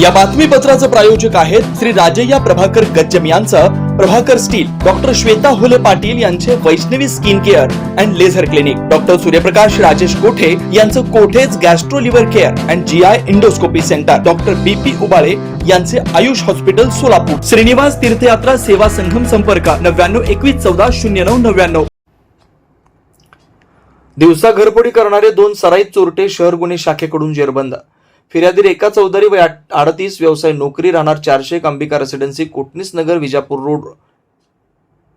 या बातमीपत्राचं प्रायोजक आहेत श्री राजय्या प्रभाकर गज्जम यांचं. प्रभाकर स्टील डॉक्टर श्वेता हुले पाटील यांचे Vaishnavi skin care and laser clinic. Doctor Suryaprakash Rajesh Kothe यांचं Kothe's gastro liver care and G I endoscopy centre. Doctor B P Ubale यांचे Ayush hospital Solapur. Shrinivas तीर्थयात्रा सेवा संघम संपर्क नव्याण्णव एकवीस चौदा शून्य नऊ नव्याण्णव. दिवसा घरफोडी करणारे दोन सराईत चोरटे शहर गुन्हे शाखेकडून जेरबंद. फिर्यादीर एका चौदारी व अडतीस व्यवसाय नोकरी राहणार चारशे एक अंबिका रेसिडेन्सी कोटणीस नगर विजापूर रोड.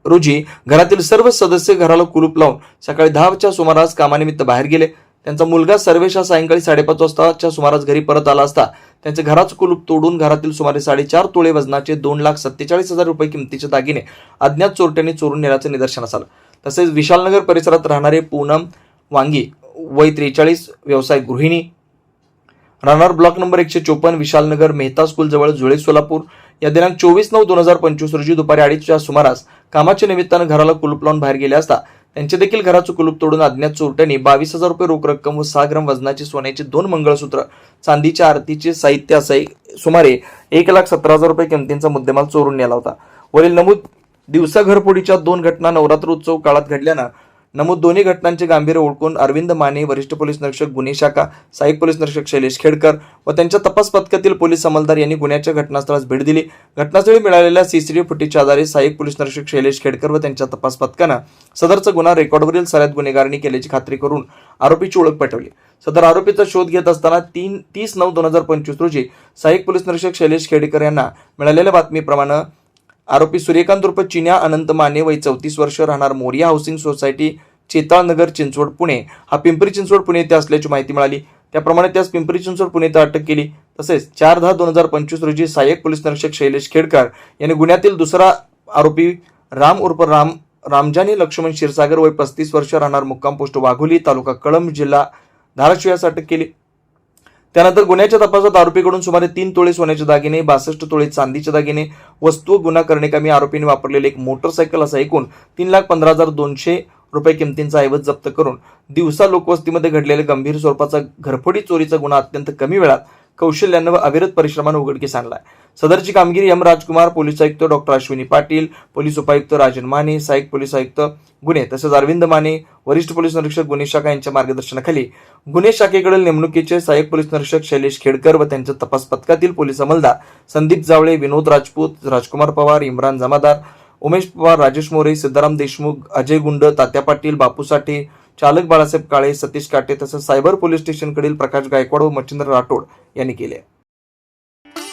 रोजी घरातील सर्व सदस्य घराला कुलूप लावून सकाळी दहाच्या सुमारास कामानिमित्त बाहेर गेले. त्यांचा मुलगा सर्वेश हा सायंकाळी साडेपाच वाजताच्या सुमारास घरी परत आला असता. त्यांचे घराच कुलूप तोडून घरातील सुमारे साडेचार तोळे वजनाचे दोन लाख सत्तेचाळीस हजार रुपये किमतीचे दागिने अज्ञात चोरट्यांनी चोरून नेल्याचं निदर्शनास आलं. तसेच विशालनगर परिसरात राहणारे पूनम वांगी वय त्रेचाळीस व्यवसाय गृहिणी राहणार ब्लॉक नंबर एकशे चोपन्न विशालनगर मेहता स्कूल जवळ जुळे सोलापूर. या दिनांक चोवीस नऊ दोन हजार पंचवीस रोजी दुपारी अडीचच्या सुमारास कामाच्या निमित्तानं घराला कुलूप लावून बाहेर गेले असता त्यांचे देखील घराचं कुलूप तोडून अज्ञात चोरट्यांनी बावीस हजार रुपये रोख रक्कम व सहा ग्राम वजनाचे सोन्याचे दोन मंगळसूत्र चांदीच्या आरतीचे साहित्य असं सुमारे एक लाख सतरा हजार रुपये किमतींचा मुद्देमाल चोरून नेला होता. वरील नमूद दिवसा घरफोडीच्या दोन घटना नवरात्र उत्सव काळात घडल्यानं नमूद दोन्ही घटनांचे गांभीर्य ओळखून अरविंद माने वरिष्ठ पोलीस निरीक्षक गुन्हे शाखा सहाय्यक पोलीस निरीक्षक शैलेश खेडकर व त्यांच्या तपास पथकातील पोलीस अंमलदार यांनी गुन्ह्याच्या घटनास्थळास भेट दिली. घटनास्थळी मिळालेल्या सीसीटीव्ही फुटेजच्या आधारे सहाय्यक पोलीस निरीक्षक शैलेश खेडकर व त्यांच्या तपास पथकानं सदरचा गुन्हा रेकॉर्डवरील सऱ्यात गुन्हेगारांनी केल्याची खात्री करून आरोपीची ओळख पटवली. सदर आरोपीचा शोध घेत असताना तीन तीस नऊ दोन हजार पंचवीस रोजी सहाय्यक पोलीस निरीक्षक शैलेश खेडकर यांना मिळालेल्या बातमीप्रमाणे आरोपी सूर्यकांत उर्फ चिन्या अनंत माने वय चौतीस वर्ष राहणार मोरिया हाऊसिंग सोसायटी चेताळनगर चिंचवड पुणे. हा पिंपरी चिंचवड पुणे येथे असल्याची माहिती मिळाली. त्याप्रमाणे त्यास पिंपरी चिंचवड पुणे येथे अटक केली. तसेच चार दहा दोन हजार पंचवीस रोजी सहाय्यक पोलीस निरीक्षक शैलेश खेडकर यांनी गुन्ह्यातील दुसरा आरोपी राम उर्फ राम रामजानी लक्ष्मण क्षीरसागर वय पस्तीस वर्ष राहणार मुक्काम पोस्ट वाघोली तालुका कळंब जिल्हा धाराशिव यास अटक केली. त्यानंतर गुन्ह्याच्या तपासात आरोपीकडून सुमारे तीन तोळे सोन्याचे दागिने बासष्ट तोळे चांदीचे दागिने वस्तू गुन्हा करण्याकामी आरोपीने वापरलेले एक मोटरसायकल असा एकूण तीन लाख पंधरा हजार दोनशे रुपये किमतींचा ऐवज जप्त करून दिवसा लोकवस्तीमध्ये घडलेल्या गंभीर स्वरूपाचा घरफोडी चोरीचा गुन्हा अत्यंत कमी वेळात कौशल्यानं व अविरत परिश्रमानं उघडकीस आणलाय. सदरची कामगिरी एम राजकुमार पोलीस आयुक्त डॉक्टर अश्विनी पाटील पोलीस उपायुक्त राजन माने सहाय्यक पोलीस आयुक्त गुन्हे तसेच अरविंद माने वरिष्ठ पोलीस निरीक्षक गुन्हे शाखा यांच्या मार्गदर्शनाखाली. गुन्हे शाखेकडील नेमणुकीचे सहाय्यक पोलीस निरीक्षक शैलेश खेडकर व त्यांच्या तपास पथकातील पोलीस अंमलदार संदीप जावळे विनोद राजपूत राजकुमार पवार इम्रान जमादार उमेश पवार राजेश मोरे सिद्धाराम देशमुख अजय गुंड तात्या पाटील बापू साठे चालक बाळासाहेब काळे सतीश काटे तसंच सायबर पोलीस स्टेशनकडील प्रकाश गायकवाड व मच्छिंद्र राठोड यांनी केले.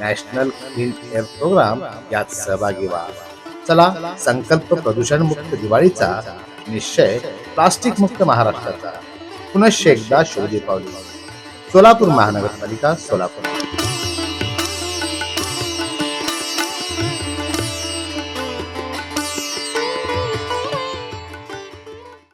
नॅशनल क्लीन एअर प्रोग्राम यात सहभागी व्हा. चला संकल्प प्रदूषण मुक्त दिवाळीचा निश्चय प्लास्टिक मुक्त महाराष्ट्राचा. पुनश्च एकदा शोधी दीपावली सोलापूर महानगरपालिका सोलापूर.